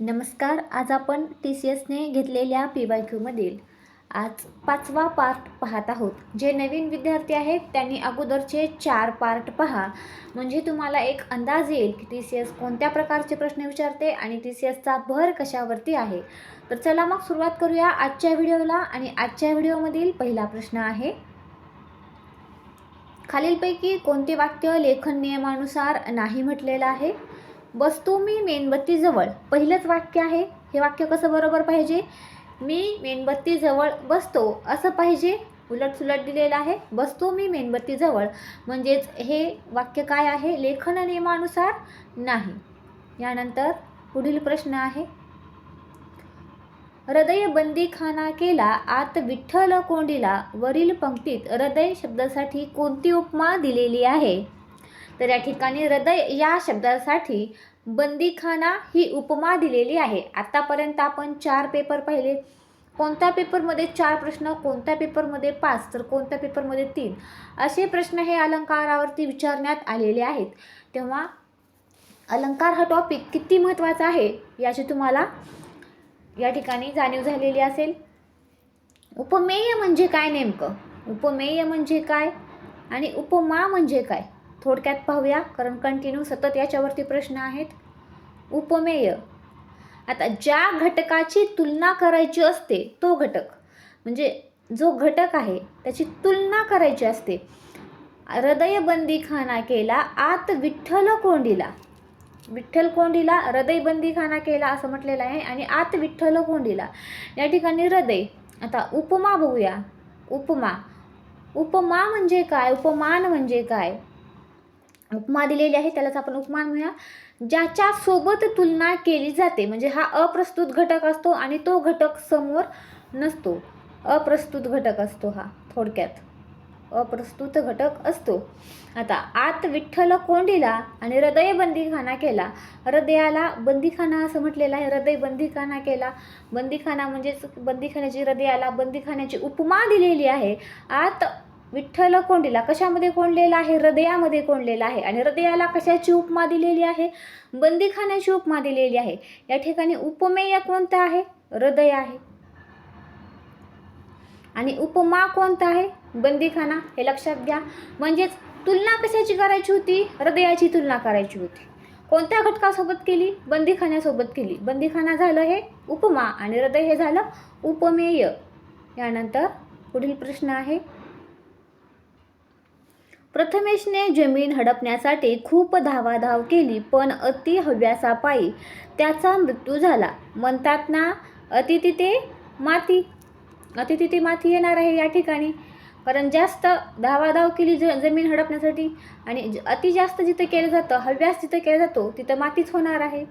नमस्कार आज आपण टी सी एसने घेतलेल्या पी वाय क्यूमधील आज पाचवा पार्ट पाहत आहोत. जे नवीन विद्यार्थी आहेत त्यांनी अगोदरचे चार पार्ट पहा. म्हणजे तुम्हाला एक अंदाज येईल की टी सी एस कोणत्या प्रकारचे प्रश्न विचारते आणि टी सी एसचा भर कशावरती आहे. तर चला मग सुरुवात करूया आजच्या व्हिडिओला आणि आजच्या व्हिडिओमधील पहिला प्रश्न आहे. खालीलपैकी कोणते वाक्य लेखन नियमानुसार नाही म्हटलेलं आहे? बसतो मी मेणबत्तीजवळ. पहिलंच वाक्य आहे. हे वाक्य कसं बरोबर पाहिजे? मी मेणबत्तीजवळ बसतो. असं पाहिजे? उलट सुलट दिलेलं आहे. बसतो मी मेणबत्तीजवळ. म्हणजेच हे वाक्य काय आहे? लेखन नियमानुसार नाही. यानंतर पुढील प्रश्न आहे. हृदय बंदीखाना केला आत विठ्ठल कोंडीला. वरील पंक्तीत हृदय शब्दासाठी कोणती उपमा दिलेली आहे? तर या ठिकाणी हृदय या शब्दासाठी बंदीखाना ही उपमा दिलेली आहे. आत्तापर्यंत आपण चार पेपर पाहिले. कोणत्या पेपरमध्ये चार प्रश्न कोणत्या पेपरमध्ये पाच तर कोणत्या पेपरमध्ये तीन? असे प्रश्न हे अलंकारावरती विचारण्यात आलेले आहेत. तेव्हा अलंकार हा टॉपिक किती महत्त्वाचा आहे याची तुम्हाला या ठिकाणी जाणीव झालेली असेल. उपमेय म्हणजे काय नेमकं? उपमेय म्हणजे काय आणि उपमा म्हणजे काय? थोडक्यात पाहूया कारण कंटिन्यू सतत याच्यावरती प्रश्न आहेत. उपमेय. आता ज्या घटकाची तुलना करायची असते तो घटक. म्हणजे जो घटक आहे त्याची तुलना करायची असते. हृदयबंदीखाना केला आत विठ्ठल कोंडीला. विठ्ठल कोंडीला हृदयबंदीखाना केला असं म्हटलेलं आहे आणि आत विठ्ठल कोंडीला. या ठिकाणी हृदय. आता उपमा बघूया. उपमा. उपमा म्हणजे काय? उपमान म्हणजे काय? उपमा दिलेली आहे त्यालाच आपण उपमान म्हणूया. ज्याच्या सोबत तुलना केली जाते म्हणजे हा अप्रस्तुत घटक असतो आणि तो घटक समोर नसतो. अप्रस्तुत घटक असतो हा थोडक्यात. अप्रस्तुत घटक असतो. आता आत विठ्ठल कोंडीला आणि हृदय बंदीखाना केला. हृदयाला बंदीखाना असं म्हटलेलं आहे हृदय बंदीखाना केला. बंदीखाना म्हणजेच बंदीखान्याची हृदयाला बंदीखान्याची उपमा दिलेली आहे. आत विठ्ठल कोंडीला कशामध्ये कोंडलेला आहे? हृदयामध्ये कोंडलेला आहे. आणि हृदयाला कशाची उपमा दिलेली आहे? बंदीखान्याची उपमा दिलेली आहे. या ठिकाणी उपमेय कोणतं आहे? हृदय आहे. आणि उपमा कोणता आहे? बंदीखाना. हे लक्षात घ्या. म्हणजेच तुलना कशाची करायची होती? हृदयाची तुलना करायची होती. कोणत्या घटकासोबत केली? बंदीखान्यासोबत केली. बंदीखाना झालं हे उपमा आणि हृदय हे झालं उपमेय. यानंतर पुढील प्रश्न आहे. प्रथमेशने जमीन हडपण्यासाठी खूप धावाधाव केली पण अति हव्यासापायी त्याचा मृत्यू झाला. म्हणतात ना अति तिथे माती अति तिथे माती येणार आहे या ठिकाणी. कारण जास्त धावाधाव केली ज जमीन हडपण्यासाठी आणि ज- अति जास्त जिथं केलं जातं हव्यास जिथं केला जातो तिथं मातीच होणार आहे.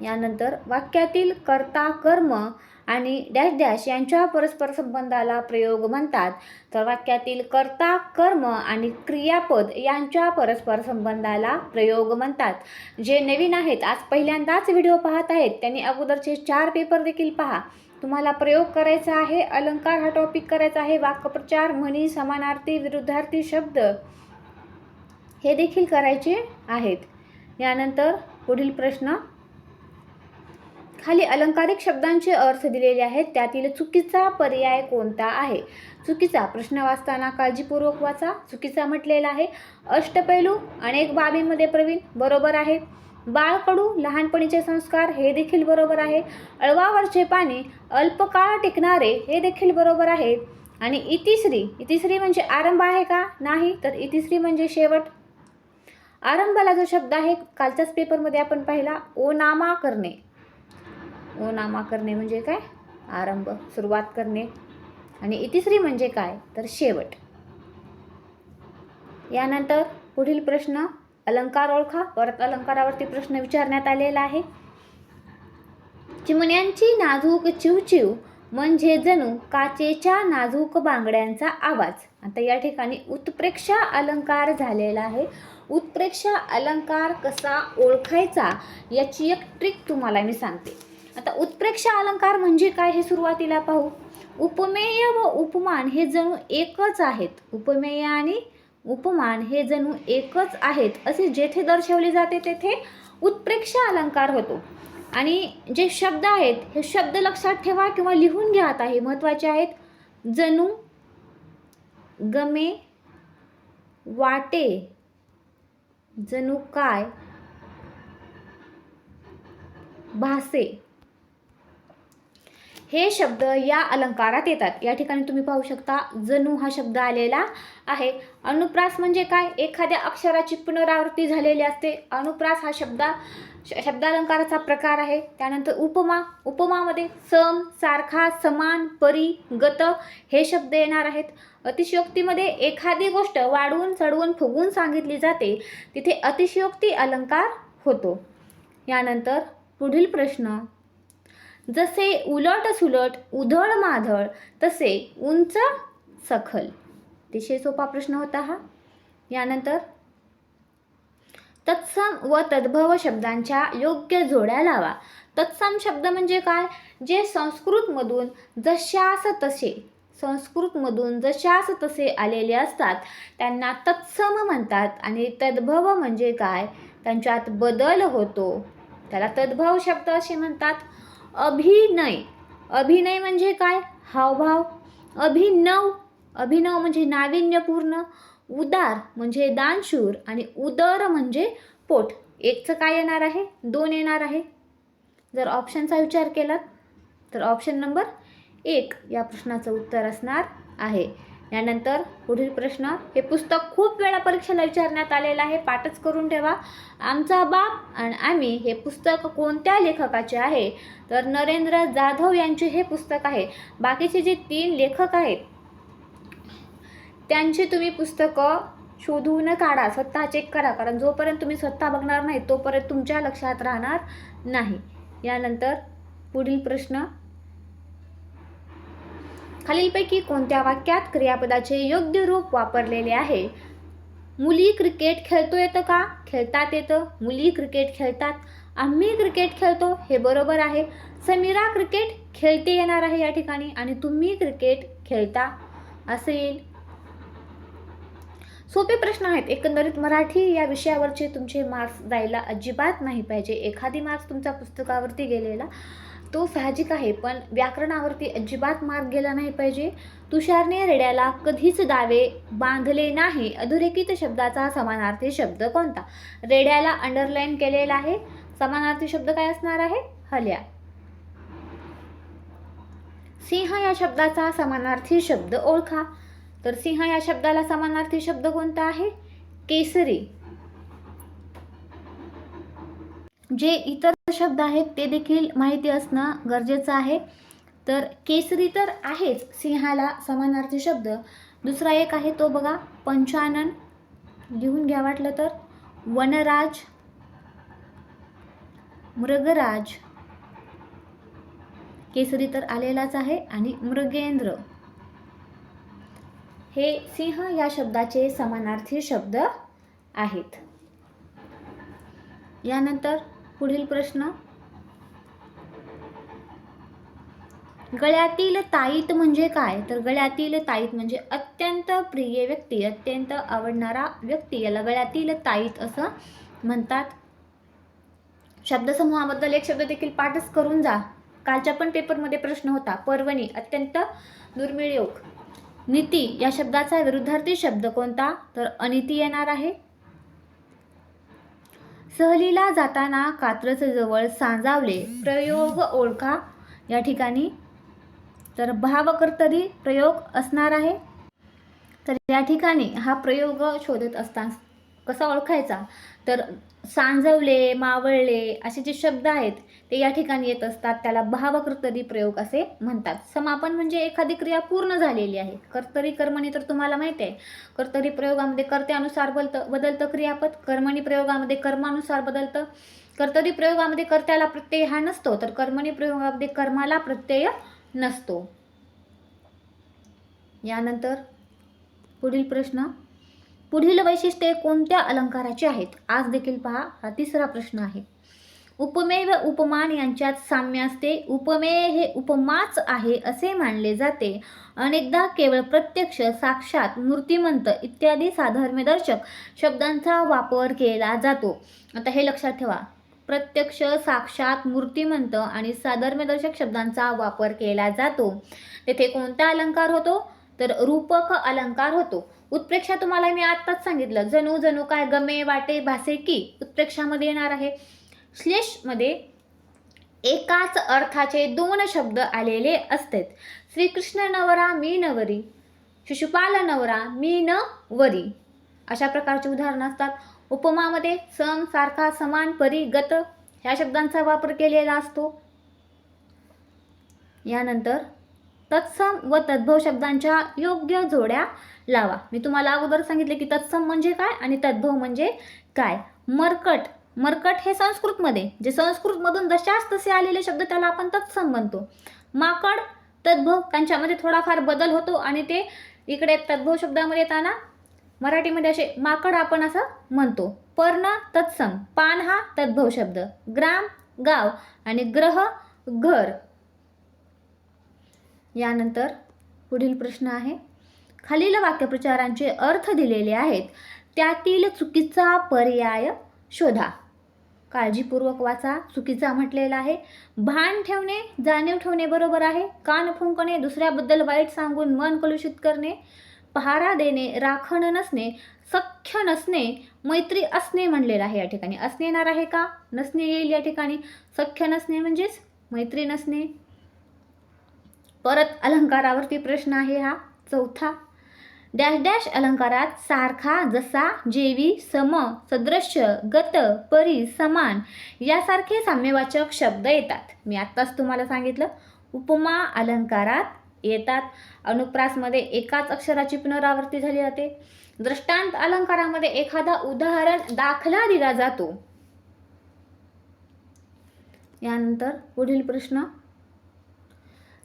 यानंतर वाक्यातील कर्ता कर्म आणि डॅश डॅश यांच्या परस्पर संबंधाला प्रयोग म्हणतात. तर वाक्यातील कर्ता कर्म आणि क्रियापद यांच्या परस्पर संबंधाला प्रयोग म्हणतात. जे नवीन आहेत आज पहिल्यांदाच व्हिडिओ पाहत आहेत त्यांनी अगोदरचे चार पेपर देखील पहा. तुम्हाला प्रयोग करायचा आहे अलंकार हा टॉपिक करायचा आहे वाक्यप्रचार म्हणी समानार्थी विरुद्धार्थी शब्द हे देखील करायचे आहेत. यानंतर पुढील प्रश्न खाली अलंकारिक शब्दांचे अर्थ दिलेले आहेत. त्यातील चुकीचा पर्याय कोणता आहे? चुकीचा प्रश्न वाचताना काळजीपूर्वक वाचा. चुकीचा म्हटलेला आहे. अष्टपैलू अनेक बाबींमध्ये प्रवीण बरोबर आहे. बाळकडू लहानपणीचे संस्कार हे देखील बरोबर आहे. अळवावरचे पाणी अल्पकाळ टिकणारे हे देखील बरोबर आहे. आणि इतिश्री इतिश्री म्हणजे आरंभ आहे का? नाही तर इतिश्री म्हणजे शेवट. आरंभाला जो शब्द आहे कालच्याच पेपरमध्ये आपण पाहिला ओनामा करणे. ओनामा करणे म्हणजे काय? आरंभ सुरुवात करणे. आणि इतिश्री म्हणजे काय? तर शेवट. यानंतर पुढील प्रश्न अलंकार ओळखा. परत अलंकारावरती प्रश्न विचारण्यात आलेला आहे. चिमण्यांची नाजूक चिवचिव म्हणजे जणू काचेच्या नाजूक बांगड्यांचा आवाज. आता या ठिकाणी उत्प्रेक्षा अलंकार झालेला आहे. उत्प्रेक्षा अलंकार कसा ओळखायचा याची एक ट्रिक तुम्हाला मी सांगते. आता उत्प्रेक्षा अलंकार म्हणजे काय हे सुरुवातीला पाहू. उपमेय व उपमान हे जणू एकच आहेत. उपमेय आणि उपमान हे जणू एकच आहेत असे जेथे दर्शवले जाते तेथे उत्प्रेक्ष अलंकार होतो. आणि जे शब्द आहेत हे शब्द लक्षात ठेवा किंवा लिहून घ्या. आता हे महत्त्वाचे आहेत. जणू गमे वाटे जणू काय? भासे. हे शब्द या अलंकारात येतात. या ठिकाणी तुम्ही पाहू शकता जणू हा शब्द आलेला आहे. अनुप्रास म्हणजे काय? एखाद्या अक्षराची पुनरावृत्ती झालेली असते. अनुप्रास हा शब्दा श- शब्दालंकाराचा प्रकार आहे. त्यानंतर उपमा उपमामध्ये सम सारखा समान परी गत हे शब्द येणार आहेत. अतिशयोक्तीमध्ये एखादी गोष्ट वाढवून चढवून फुगवून सांगितली जाते. तिथे अतिशयोक्ती अलंकार होतो. यानंतर पुढील प्रश्न जसे उलट सुलट उधळ माधळ तसे उंच सखल. अतिशय सोपा प्रश्न होता हा. यानंतर तत्सम व तद्भव शब्दांच्या योग्य जोड्या लावा. तत्सम शब्द म्हणजे काय? जे संस्कृतमधून जशास तसे संस्कृतमधून जशास तसे आलेले असतात त्यांना तत्सम म्हणतात. आणि तद्भव म्हणजे काय? त्यांच्यात बदल होतो. त्याला तद्भव शब्द असे म्हणतात. अभिनय. अभिनय म्हणजे काय? हावभाव. अभिनव. अभिनव म्हणजे नाविन्यपूर्ण. उदार म्हणजे दानशूर आणि उदर म्हणजे पोट. एकचं काय येणार आहे? दोन येणार आहे. जर ऑप्शनचा विचार केलात तर ऑप्शन नंबर एक या प्रश्नाचं उत्तर असणार आहे. यानंतर पुढील प्रश्न हे पुस्तक खूप वेळा परीक्षेला विचारण्यात आलेलं आहे. पाठच करून ठेवा. आमचा बाप आणि आम्ही हे पुस्तक कोणत्या लेखकाचे आहे? तर नरेंद्र जाधव यांचे हे पुस्तक आहे. बाकीचे जे तीन लेखक आहेत त्यांची तुम्ही पुस्तकं शोधून काढा. स्वतः चेक करा. कारण जोपर्यंत तुम्ही स्वतः बघणार नाही तोपर्यंत तुमच्या लक्षात राहणार नाही. यानंतर पुढील प्रश्न खालीलपैकी कोणत्या वाक्यात क्रियापदाचे योग्य रूप वापरलेले आहे? मुली क्रिकेट खेळतो येतं का? खेळतात येतं. मुली क्रिकेट खेळतात. आम्ही क्रिकेट खेळतो हे बरोबर आहे. समीरा क्रिकेट खेळते येणार आहे या ठिकाणी आणि तुम्ही क्रिकेट खेळता असं येईल. सोपे प्रश्न आहेत. एकंदरीत मराठी या विषयावरचे तुमचे मार्क्स जायला अजिबात नाही पाहिजे. एखादी मार्क्स तुमच्या पुस्तकावरती गेलेला तो साहजिक आहे पण व्याकरणावरती अजिबात मार्ग गेला नाही पाहिजे. तुषारने रेड्याला कधीच दावे बांधले नाही. अधोरेखित शब्दाचा समानार्थी शब्द कोणता? रेड्याला अंडरलाईन केलेला आहे. समानार्थी शब्द काय असणार आहे? हल्या. सिंह या शब्दाचा समानार्थी शब्द ओळखा. तर सिंह या शब्दाला समानार्थी शब्द कोणता आहे? केसरी. जे इतर शब्द आहेत ते देखील माहिती असणं गरजेचं आहे. तर केसरी तर आहेच सिंहाला समानार्थी शब्द. दुसरा एक आहे तो बघा पंचानन. लिहून घ्या वाटलं तर. वनराज मृगराज. केसरी तर आलेलाच आहे आणि मृगेंद्र. हे सिंह या शब्दाचे समानार्थी शब्द आहेत. यानंतर पुढील प्रश्न. गळ्यातील ताईत म्हणजे काय? तर गळ्यातील ताईत म्हणजे अत्यंत प्रिय व्यक्ती अत्यंत आवडणारा व्यक्ती. याला गळ्यातील ताईत असं म्हणतात. शब्दसमूहाबद्दल एक शब्द देखील पाठच करून जा. कालच्या पण पेपरमध्ये प्रश्न होता पर्वणी अत्यंत दुर्मिळ योग नीती या शब्दाचा विरुद्धार्थी शब्द कोणता? तर अनिती येणार आहे. सहलीला जाताना कात्रजवळ सांजावले प्रयोग ओळखा. या ठिकाणी तर भावकर्तरी प्रयोग असणार आहे. तर या ठिकाणी हा प्रयोग शोधत असताना कसा ओळखायचा? तर सांजवले मावळले असे जे शब्द आहेत ते या ठिकाणी येत असतात. त्याला भावकर्तरी प्रयोग असे म्हणतात. समापन म्हणजे एखादी क्रिया पूर्ण झालेली आहे. कर्तरी कर्मणी तर तुम्हाला माहिती आहे. कर्तरी प्रयोगामध्ये कर्त्यानुसार बदलतं बदलतं क्रियापद कर्मणी प्रयोगामध्ये कर्मानुसार बदलतं. कर्तरी प्रयोगामध्ये कर्त्याला प्रत्यय हा नसतो तर कर्मणी प्रयोगामध्ये कर्माला प्रत्यय नसतो. यानंतर पुढील प्रश्न. पुढील वैशिष्ट्ये कोणत्या अलंकाराची आहेत? आज देखील पहा हा तिसरा प्रश्न आहे. उपमेय व उपमान यांच्यात साम्य असते. उपमेय हे उपमाच आहे असे मानले जाते. अनेकदा केवळ प्रत्यक्ष साक्षात मूर्तिमंत इत्यादी साधर्म्यदर्शक शब्दांचा वापर केला जातो. आता हे लक्षात ठेवा. प्रत्यक्ष साक्षात मूर्तिमंत आणि साधर्म्यदर्शक शब्दांचा वापर केला जातो. तेथे कोणता अलंकार होतो? तर रूपक अलंकार होतो. उत्प्रेक्षा तुम्हाला मी आत्ताच सांगितलं. जणू जणू काय गमे वाटे भासे की उत्प्रेक्षामध्ये येणार आहे. श्लेषमध्ये एकाच अर्थाचे दोन शब्द आलेले असतात. श्रीकृष्ण नवरा मी नवरी. शिशुपाल नवरा मी न वरी अशा प्रकारची उदाहरणं असतात. उपमामध्ये सम सारखा समान परी गत ह्या शब्दांचा वापर केलेला असतो. यानंतर तत्सम व तद्भव शब्दांच्या योग्य जोड्या लावा. मी तुम्हाला अगोदर सांगितले की तत्सम म्हणजे काय आणि तद्भव म्हणजे काय? मरकट. मरकट हे संस्कृतमध्ये जे संस्कृतमधून जशाच तसे आलेले शब्द त्याला आपण तत्सम म्हणतो. माकड तद्भव त्यांच्यामध्ये थोडाफार बदल होतो आणि ते इकडे तद्भव शब्दामध्ये येताना मराठीमध्ये असे माकड आपण असं म्हणतो. पर्ण तत्सम. पान हा तद्भव शब्द. ग्राम गाव आणि ग्रह घर. यानंतर पुढील प्रश्न आहे. खालील वाक्यप्रचारांचे अर्थ दिलेले आहेत. त्यातील चुकीचा पर्याय शोधा. काळजीपूर्वक वाचा. चुकीचा म्हटलेला आहे. भान ठेवणे जाणीव ठेवणे बरोबर आहे. कान फुंकणे दुसऱ्याबद्दल वाईट सांगून मन कलुषित करणे. पहारा देणे राखण नसणे सख्य नसणे मैत्री असणे म्हणलेलं आहे या ठिकाणी. असणे येणार आहे का? नसणे येईल या ठिकाणी. सख्य नसणे म्हणजेच मैत्री नसणे. परत अलंकारावरती प्रश्न आहे हा चौथा. डॅश डॅश अलंकारात सारखा जसा जेवी सम सदृश्य गत परी समान यासारखे साम्यवाचक शब्द येतात. मी आत्ताच तुम्हाला सांगितलं उपमा अलंकारात येतात. अनुप्रासमध्ये एकाच अक्षराची पुनरावृत्ती झाली जाते. दृष्टांत अलंकारामध्ये एखादा उदाहरण दाखला दिला जातो. यानंतर पुढील प्रश्न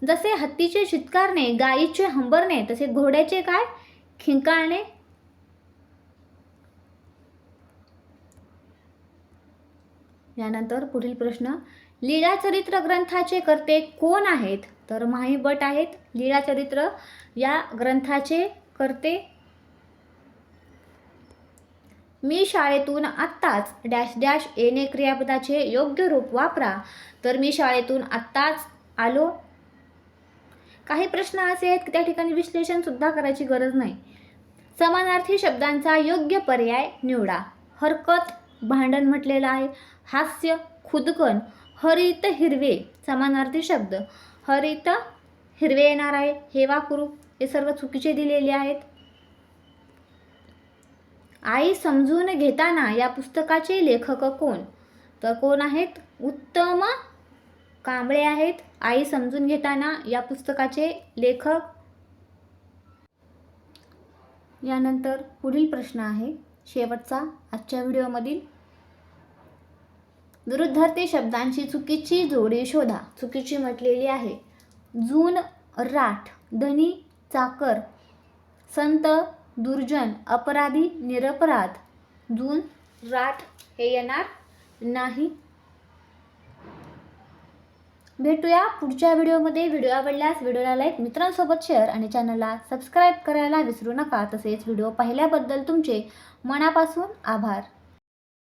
जसे हत्तीचे चित्कारणे गायीचे हंबरणे तसे घोड्याचे काय? खिंकाळणे यानंतर पुढील प्रश्न लीळाचरित्र ग्रंथाचे कर्ते कोण आहेत? तर माही भट आहेत लीळाचरित्र या ग्रंथाचे कर्ते मी शाळेतून आत्ताच डॅश डॅश येणे क्रियापदाचे योग्य रूप वापरा. तर मी शाळेतून आत्ताच आलो. काही प्रश्न असे आहेत की त्या ठिकाणी विश्लेषण सुद्धा करायची गरज नाही. समानार्थी शब्दांचा योग्य पर्याय निवडा. हरकत भांडण म्हटलेलं आहे. हास्य खुदकन हरित हिरवे समानार्थी शब्द. हरित हिरवे येणार आहे. हे वाकरू हे सर्व चुकीचे दिलेले आहेत. आई समजून घेताना या पुस्तकाचे लेखक कोण? तर कोण आहेत? उत्तम कांबळे आहेत. आई समजून घेताना या पुस्तकाचे लेखक. यानंतर पुढील प्रश्न आहे. शेवटचा आजच्या व्हिडिओमधील. विरुद्धार्थी शब्दांची चुकीची जोडी शोधा. चुकीची म्हटलेली आहे. जून राठ धनी चाकर. संत दुर्जन अपराधी निरपराध. जून राठ हे येणार नाही. भेटूया पुढच्या व्हिडिओमध्ये. व्हिडिओ आवडल्यास व्हिडिओला लाईक मित्रांसोबत शेअर आणि चॅनलला सबस्क्राईब करायला विसरू नका. तसेच व्हिडिओ पाहिल्याबद्दल तुमचे मनापासून आभार.